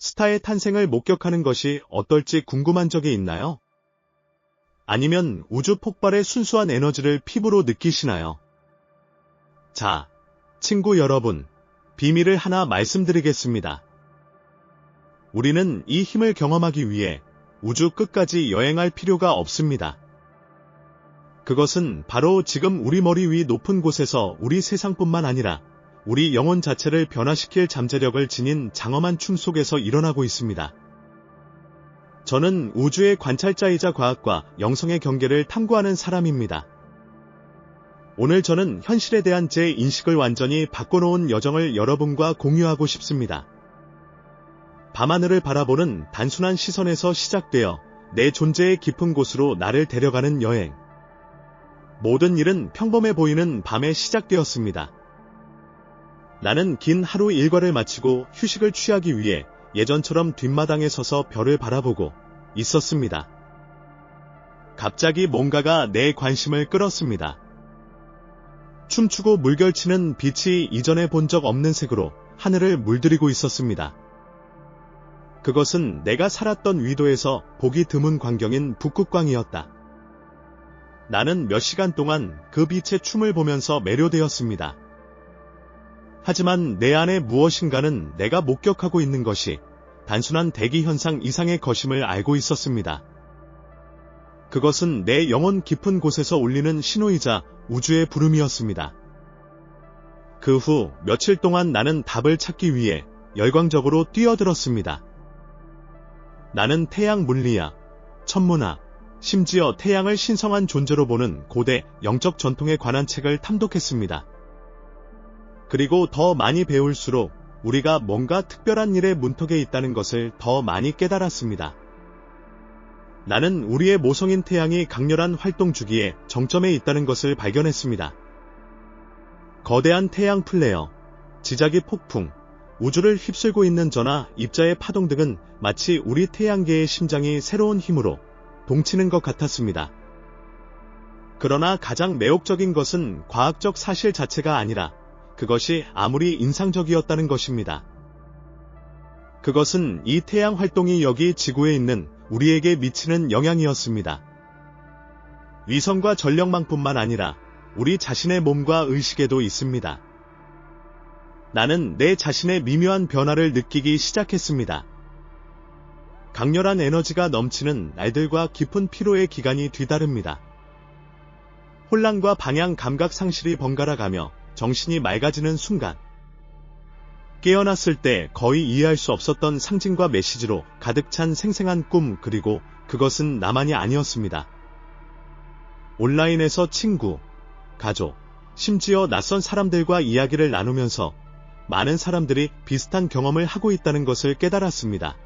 스타의 탄생을 목격하는 것이 어떨지 궁금한 적이 있나요? 아니면 우주 폭발의 순수한 에너지를 피부로 느끼시나요? 자, 친구 여러분, 비밀을 하나 말씀드리겠습니다. 우리는 이 힘을 경험하기 위해 우주 끝까지 여행할 필요가 없습니다. 그것은 바로 지금 우리 머리 위 높은 곳에서 우리 세상뿐만 아니라 우리 영혼 자체를 변화시킬 잠재력을 지닌 장엄한 춤 속에서 일어나고 있습니다. 저는 우주의 관찰자이자 과학과 영성의 경계를 탐구하는 사람입니다. 오늘 저는 현실에 대한 제 인식을 완전히 바꿔놓은 여정을 여러분과 공유하고 싶습니다. 밤하늘을 바라보는 단순한 시선에서 시작되어 내 존재의 깊은 곳으로 나를 데려가는 여행. 모든 일은 평범해 보이는 밤에 시작되었습니다. 나는 긴 하루 일과를 마치고 휴식을 취하기 위해 예전처럼 뒷마당에 서서 별을 바라보고 있었습니다. 갑자기 뭔가가 내 관심을 끌었습니다. 춤추고 물결치는 빛이 이전에 본 적 없는 색으로 하늘을 물들이고 있었습니다. 그것은 내가 살았던 위도에서 보기 드문 광경인 북극광이었다. 나는 몇 시간 동안 그 빛의 춤을 보면서 매료되었습니다. 하지만 내 안에 무엇인가는 내가 목격하고 있는 것이 단순한 대기 현상 이상의 것임을 알고 있었습니다. 그것은 내 영혼 깊은 곳에서 울리는 신호이자 우주의 부름이었습니다. 그 후 며칠 동안 나는 답을 찾기 위해 열광적으로 뛰어들었습니다. 나는 태양 물리학, 천문학, 심지어 태양을 신성한 존재로 보는 고대 영적 전통에 관한 책을 탐독했습니다. 그리고 더 많이 배울수록 우리가 뭔가 특별한 일의 문턱에 있다는 것을 더 많이 깨달았습니다. 나는 우리의 모성인 태양이 강렬한 활동 주기에 정점에 있다는 것을 발견했습니다. 거대한 태양 플레어, 지자기 폭풍, 우주를 휩쓸고 있는 전하 입자의 파동 등은 마치 우리 태양계의 심장이 새로운 힘으로 동치는 것 같았습니다. 그러나 가장 매혹적인 것은 과학적 사실 자체가 아니라 그것이 아무리 인상적이었다는 것입니다. 그것은 이 태양 활동이 여기 지구에 있는 우리에게 미치는 영향이었습니다. 위성과 전력망뿐만 아니라 우리 자신의 몸과 의식에도 있습니다. 나는 내 자신의 미묘한 변화를 느끼기 시작했습니다. 강렬한 에너지가 넘치는 날들과 깊은 피로의 기간이 뒤다릅니다. 혼란과 방향 감각 상실이 번갈아 가며 정신이 맑아지는 순간. 깨어났을 때 거의 이해할 수 없었던 상징과 메시지로 가득 찬 생생한 꿈 그리고 그것은 나만이 아니었습니다. 온라인에서 친구, 가족, 심지어 낯선 사람들과 이야기를 나누면서 많은 사람들이 비슷한 경험을 하고 있다는 것을 깨달았습니다.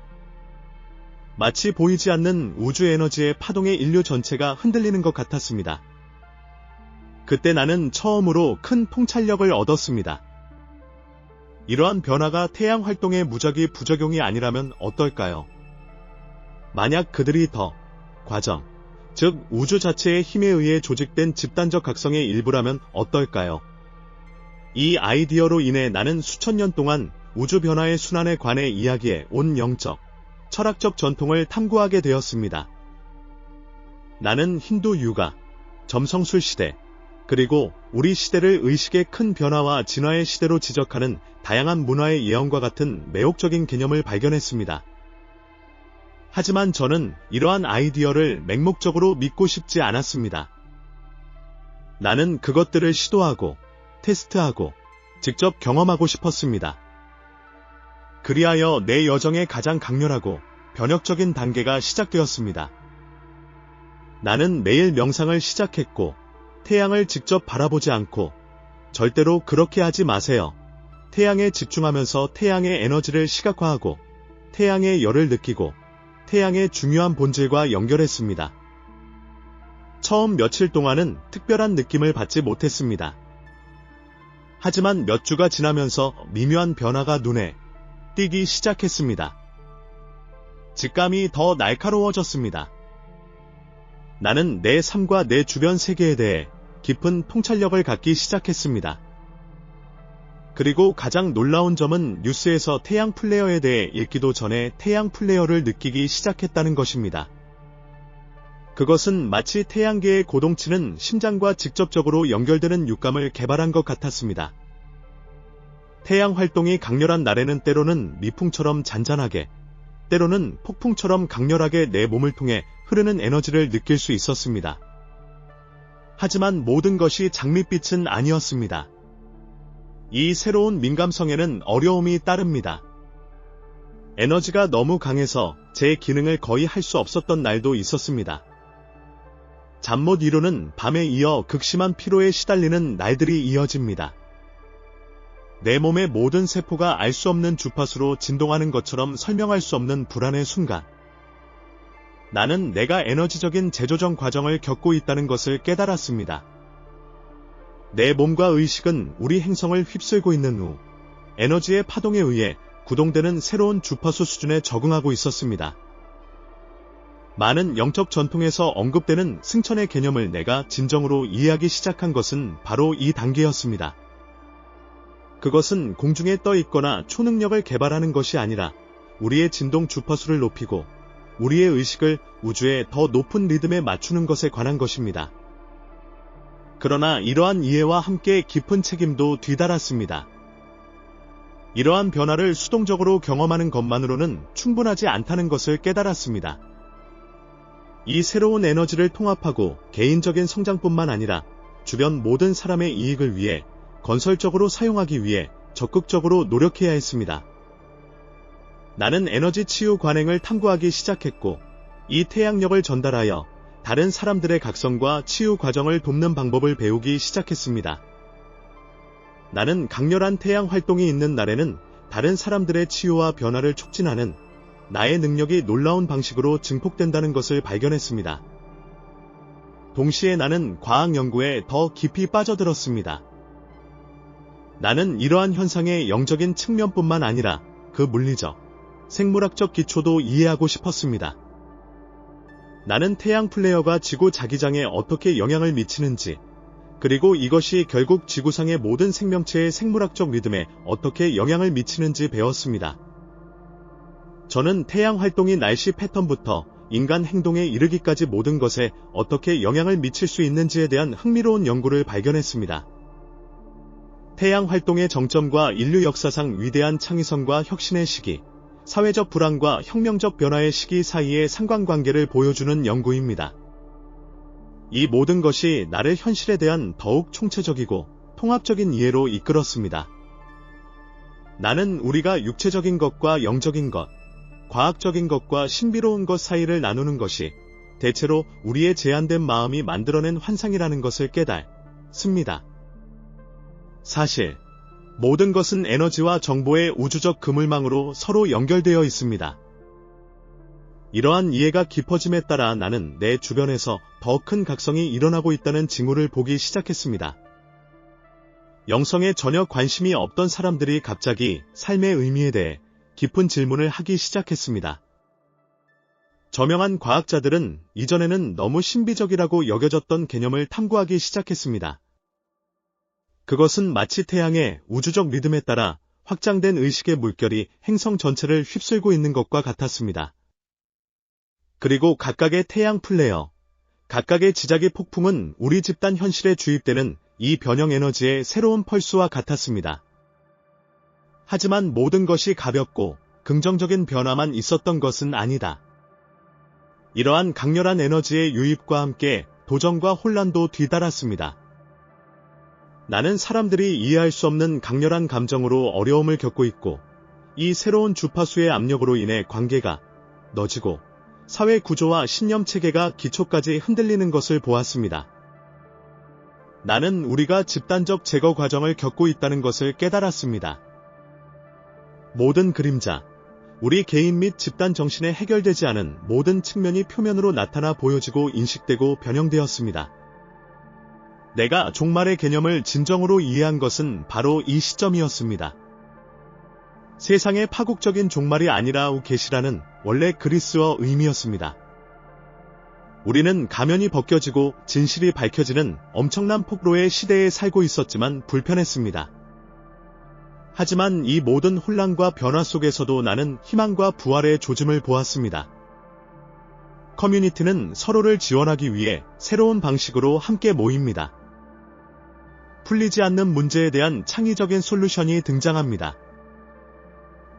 마치 보이지 않는 우주 에너지의 파동에 인류 전체가 흔들리는 것 같았습니다. 그때 나는 처음으로 큰 통찰력을 얻었습니다. 이러한 변화가 태양 활동의 무작위 부작용이 아니라면 어떨까요? 만약 그들이 더 과정, 즉 우주 자체의 힘에 의해 조직된 집단적 각성의 일부라면 어떨까요? 이 아이디어로 인해 나는 수천 년 동안 우주 변화의 순환에 관해 이야기해 온 영적, 철학적 전통을 탐구하게 되었습니다. 나는 힌두 유가, 점성술 시대, 그리고 우리 시대를 의식의 큰 변화와 진화의 시대로 지적하는 다양한 문화의 예언과 같은 매혹적인 개념을 발견했습니다. 하지만 저는 이러한 아이디어를 맹목적으로 믿고 싶지 않았습니다. 나는 그것들을 시도하고 테스트하고 직접 경험하고 싶었습니다. 그리하여 내 여정의 가장 강렬하고 변혁적인 단계가 시작되었습니다. 나는 매일 명상을 시작했고 태양을 직접 바라보지 않고 절대로 그렇게 하지 마세요. 태양에 집중하면서 태양의 에너지를 시각화하고 태양의 열을 느끼고 태양의 중요한 본질과 연결했습니다. 처음 며칠 동안은 특별한 느낌을 받지 못했습니다. 하지만 몇 주가 지나면서 미묘한 변화가 눈에 띄기 시작했습니다. 직감이 더 날카로워졌습니다. 나는 내 삶과 내 주변 세계에 대해 깊은 통찰력을 갖기 시작했습니다. 그리고 가장 놀라운 점은 뉴스에서 태양 플레어에 대해 읽기도 전에 태양 플레어를 느끼기 시작했다는 것입니다. 그것은 마치 태양계의 고동치는 심장과 직접적으로 연결되는 육감을 개발한 것 같았습니다. 태양 활동이 강렬한 날에는 때로는 미풍처럼 잔잔하게, 때로는 폭풍처럼 강렬하게 내 몸을 통해 흐르는 에너지를 느낄 수 있었습니다. 하지만 모든 것이 장밋빛은 아니었습니다. 이 새로운 민감성에는 어려움이 따릅니다. 에너지가 너무 강해서 제 기능을 거의 할 수 없었던 날도 있었습니다. 잠 못 이루는 밤에 이어 극심한 피로에 시달리는 날들이 이어집니다. 내 몸의 모든 세포가 알 수 없는 주파수로 진동하는 것처럼 설명할 수 없는 불안의 순간. 나는 내가 에너지적인 재조정 과정을 겪고 있다는 것을 깨달았습니다. 내 몸과 의식은 우리 행성을 휩쓸고 있는 후 에너지의 파동에 의해 구동되는 새로운 주파수 수준에 적응하고 있었습니다. 많은 영적 전통에서 언급되는 승천의 개념을 내가 진정으로 이해하기 시작한 것은 바로 이 단계였습니다. 그것은 공중에 떠 있거나 초능력을 개발하는 것이 아니라 우리의 진동 주파수를 높이고 우리의 의식을 우주의 더 높은 리듬에 맞추는 것에 관한 것입니다. 그러나 이러한 이해와 함께 깊은 책임도 뒤따랐습니다. 이러한 변화를 수동적으로 경험하는 것만으로는 충분하지 않다는 것을 깨달았습니다. 이 새로운 에너지를 통합하고 개인적인 성장뿐만 아니라 주변 모든 사람의 이익을 위해 건설적으로 사용하기 위해 적극적으로 노력해야 했습니다. 나는 에너지 치유 관행을 탐구하기 시작했고 이 태양력을 전달하여 다른 사람들의 각성과 치유 과정을 돕는 방법을 배우기 시작했습니다. 나는 강렬한 태양 활동이 있는 날에는 다른 사람들의 치유와 변화를 촉진하는 나의 능력이 놀라운 방식으로 증폭된다는 것을 발견했습니다. 동시에 나는 과학 연구에 더 깊이 빠져들었습니다. 나는 이러한 현상의 영적인 측면뿐만 아니라 그 물리적, 생물학적 기초도 이해하고 싶었습니다. 나는 태양 플레이어가 지구 자기장에 어떻게 영향을 미치는지, 그리고 이것이 결국 지구상의 모든 생명체의 생물학적 리듬에 어떻게 영향을 미치는지 배웠습니다. 저는 태양 활동이 날씨 패턴부터 인간 행동에 이르기까지 모든 것에 어떻게 영향을 미칠 수 있는지에 대한 흥미로운 연구를 발견했습니다. 태양 활동의 정점과 인류 역사상 위대한 창의성과 혁신의 시기, 사회적 불안과 혁명적 변화의 시기 사이의 상관관계를 보여주는 연구입니다. 이 모든 것이 나를 현실에 대한 더욱 총체적이고 통합적인 이해로 이끌었습니다. 나는 우리가 육체적인 것과 영적인 것, 과학적인 것과 신비로운 것 사이를 나누는 것이 대체로 우리의 제한된 마음이 만들어낸 환상이라는 것을 깨달습니다. 사실 모든 것은 에너지와 정보의 우주적 그물망으로 서로 연결되어 있습니다. 이러한 이해가 깊어짐에 따라 나는 내 주변에서 더 큰 각성이 일어나고 있다는 징후를 보기 시작했습니다. 영성에 전혀 관심이 없던 사람들이 갑자기 삶의 의미에 대해 깊은 질문을 하기 시작했습니다. 저명한 과학자들은 이전에는 너무 신비적이라고 여겨졌던 개념을 탐구하기 시작했습니다. 그것은 마치 태양의 우주적 리듬에 따라 확장된 의식의 물결이 행성 전체를 휩쓸고 있는 것과 같았습니다. 그리고 각각의 태양 플레이어, 각각의 지자기 폭풍은 우리 집단 현실에 주입되는 이 변형 에너지의 새로운 펄스와 같았습니다. 하지만 모든 것이 가볍고 긍정적인 변화만 있었던 것은 아니다. 이러한 강렬한 에너지의 유입과 함께 도전과 혼란도 뒤따랐습니다. 나는 사람들이 이해할 수 없는 강렬한 감정으로 어려움을 겪고 있고 이 새로운 주파수의 압력으로 인해 관계가 너지고 사회 구조와 신념 체계가 기초까지 흔들리는 것을 보았습니다. 나는 우리가 집단적 제거 과정을 겪고 있다는 것을 깨달았습니다. 모든 그림자, 우리 개인 및 집단 정신에 해결되지 않은 모든 측면이 표면으로 나타나 보여지고 인식되고 변형되었습니다. 내가 종말의 개념을 진정으로 이해한 것은 바로 이 시점이었습니다. 세상의 파국적인 종말이 아니라 우계시라는 원래 그리스어 의미였습니다. 우리는 가면이 벗겨지고 진실이 밝혀지는 엄청난 폭로의 시대에 살고 있었지만 불편했습니다. 하지만 이 모든 혼란과 변화 속에서도 나는 희망과 부활의 조짐을 보았습니다. 커뮤니티는 서로를 지원하기 위해 새로운 방식으로 함께 모입니다. 풀리지 않는 문제에 대한 창의적인 솔루션이 등장합니다.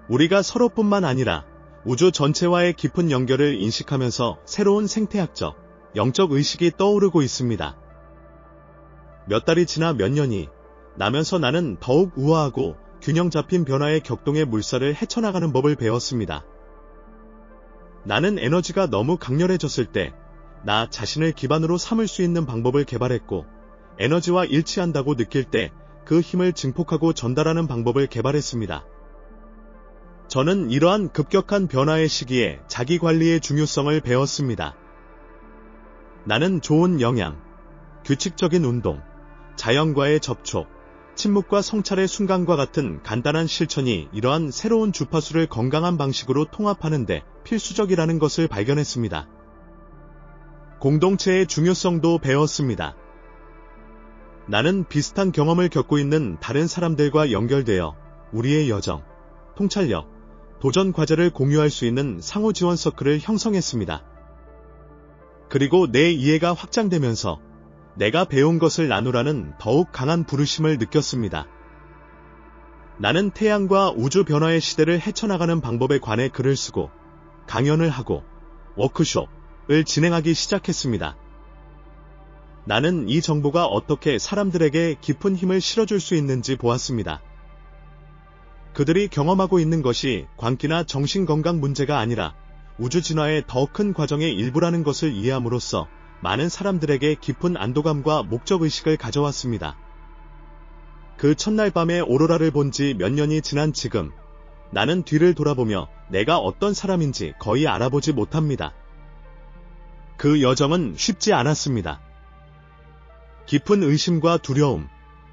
우리가 서로뿐만 아니라 우주 전체와의 깊은 연결을 인식하면서 새로운 생태학적, 영적 의식이 떠오르고 있습니다. 몇 달이 지나 몇 년이 나면서 나는 더욱 우아하고 균형 잡힌 변화의 격동의 물살을 헤쳐나가는 법을 배웠습니다. 나는 에너지가 너무 강렬해졌을 때 나 자신을 기반으로 삼을 수 있는 방법을 개발했고 에너지와 일치한다고 느낄 때 그 힘을 증폭하고 전달하는 방법을 개발했습니다. 저는 이러한 급격한 변화의 시기에 자기 관리의 중요성을 배웠습니다. 나는 좋은 영양, 규칙적인 운동, 자연과의 접촉, 침묵과 성찰의 순간과 같은 간단한 실천이 이러한 새로운 주파수를 건강한 방식으로 통합하는데 필수적이라는 것을 발견했습니다. 공동체의 중요성도 배웠습니다. 나는 비슷한 경험을 겪고 있는 다른 사람들과 연결되어 우리의 여정, 통찰력, 도전 과제를 공유할 수 있는 상호 지원 서클을 형성했습니다. 그리고 내 이해가 확장되면서 내가 배운 것을 나누라는 더욱 강한 부르심을 느꼈습니다. 나는 태양과 우주 변화의 시대를 헤쳐나가는 방법에 관해 글을 쓰고 강연을 하고 워크숍을 진행하기 시작했습니다. 나는 이 정보가 어떻게 사람들에게 깊은 힘을 실어줄 수 있는지 보았습니다. 그들이 경험하고 있는 것이 광기나 정신건강 문제가 아니라 우주 진화의 더 큰 과정의 일부라는 것을 이해함으로써 많은 사람들에게 깊은 안도감과 목적의식을 가져왔습니다. 그 첫날 밤에 오로라를 본 지 몇 년이 지난 지금, 나는 뒤를 돌아보며 내가 어떤 사람인지 거의 알아보지 못합니다. 그 여정은 쉽지 않았습니다. 깊은 의심과 두려움,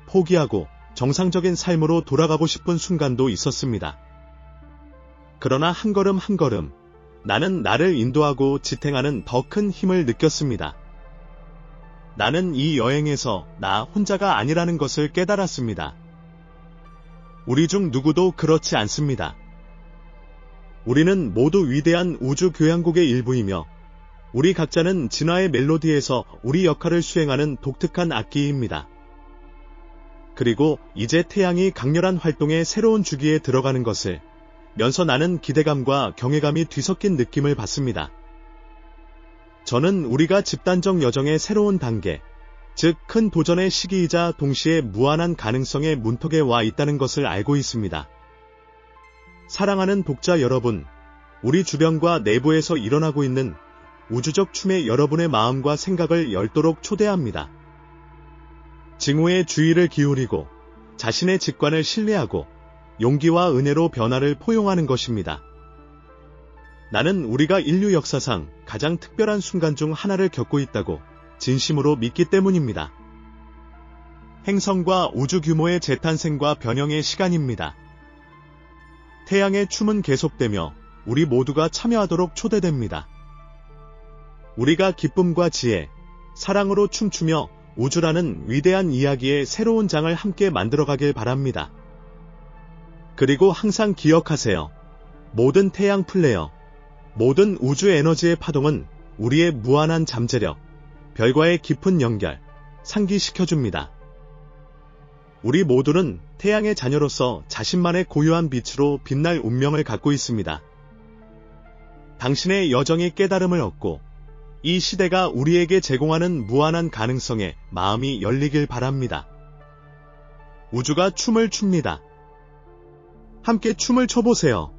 포기하고 정상적인 삶으로 돌아가고 싶은 순간도 있었습니다. 그러나 한 걸음 한 걸음 나는 나를 인도하고 지탱하는 더 큰 힘을 느꼈습니다. 나는 이 여행에서 나 혼자가 아니라는 것을 깨달았습니다. 우리 중 누구도 그렇지 않습니다. 우리는 모두 위대한 우주 교향곡의 일부이며 우리 각자는 진화의 멜로디에서 우리 역할을 수행하는 독특한 악기입니다. 그리고 이제 태양이 강렬한 활동의 새로운 주기에 들어가는 것을 면서 나는 기대감과 경외감이 뒤섞인 느낌을 받습니다. 저는 우리가 집단적 여정의 새로운 단계, 즉 큰 도전의 시기이자 동시에 무한한 가능성의 문턱에 와 있다는 것을 알고 있습니다. 사랑하는 독자 여러분, 우리 주변과 내부에서 일어나고 있는 우주적 춤에 여러분의 마음과 생각을 열도록 초대합니다. 징후에 주의를 기울이고 자신의 직관을 신뢰하고 용기와 은혜로 변화를 포용하는 것입니다. 나는 우리가 인류 역사상 가장 특별한 순간 중 하나를 겪고 있다고 진심으로 믿기 때문입니다. 행성과 우주 규모의 재탄생과 변형의 시간입니다. 태양의 춤은 계속되며 우리 모두가 참여하도록 초대됩니다. 우리가 기쁨과 지혜, 사랑으로 춤추며 우주라는 위대한 이야기의 새로운 장을 함께 만들어가길 바랍니다. 그리고 항상 기억하세요. 모든 태양 플레이어, 모든 우주 에너지의 파동은 우리의 무한한 잠재력, 별과의 깊은 연결, 상기시켜줍니다. 우리 모두는 태양의 자녀로서 자신만의 고유한 빛으로 빛날 운명을 갖고 있습니다. 당신의 여정이 깨달음을 얻고 이 시대가 우리에게 제공하는 무한한 가능성에 마음이 열리길 바랍니다. 우주가 춤을 춥니다. 함께 춤을 춰보세요.